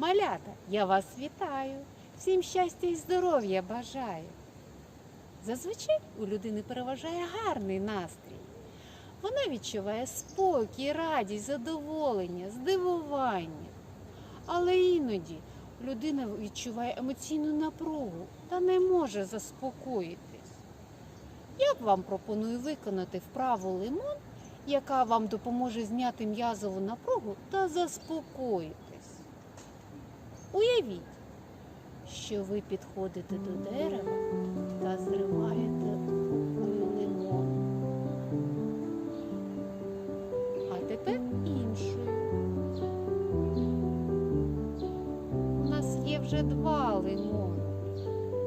Малята, я вас вітаю, всім щастя і здоров'я бажаю. Зазвичай у людини переважає гарний настрій. Вона відчуває спокій, радість, задоволення, здивування. Але іноді людина відчуває емоційну напругу та не може заспокоїтись. Я вам пропоную виконати вправу лимон, яка вам допоможе зняти м'язову напругу та заспокоїтись. Уявіть, що ви підходите до дерева та зриваєте лимон. А тепер іншою. У нас є вже два лимони.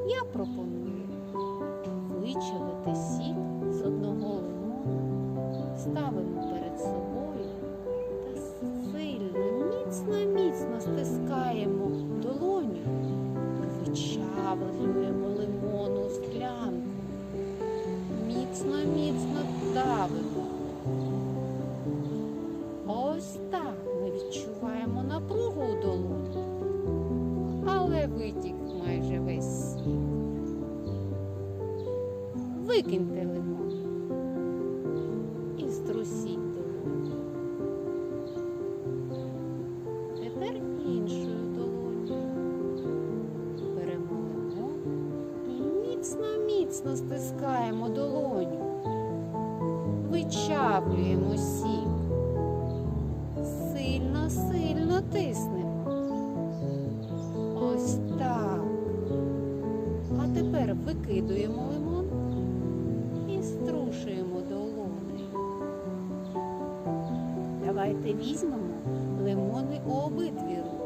Я пропоную вичавити сік з одного лимона, ставимо перед собою та сильно, міцно, міцно стискаємо витік майже весь сік. Викиньте лимон і струсіть долоню. Тепер іншою долонею беремо лимон і міцно-міцно стискаємо долоню. Вичавлюємо сік. Сильно, сильно тиснемо. Тепер викидуємо лимон і струшуємо долонею. Давайте візьмемо лимони у обидві руки.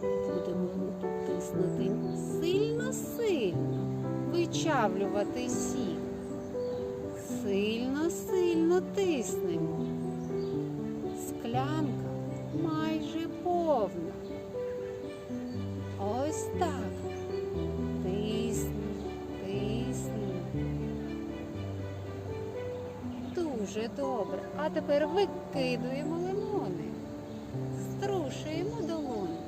Будемо тиснути сильно-сильно, вичавлювати сік. Сильно-сильно тиснемо. Склянка Дуже добре. А тепер викидуємо лимони. Струшуємо долоні.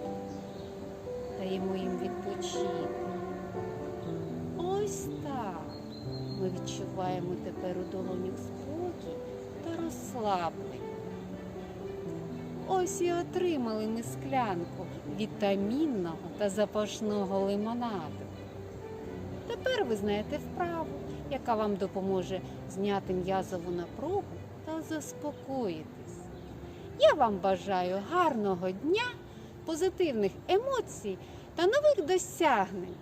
Даємо їм відпочити. Ось так. Ми відчуваємо тепер у долонях спокій та розслаблення. Ось і отримали ми склянку вітамінного та запашного лимонаду. Тепер ви знаєте вправу, яка вам допоможе зняти м'язову напругу та заспокоїтись. Я вам бажаю гарного дня, позитивних емоцій та нових досягнень.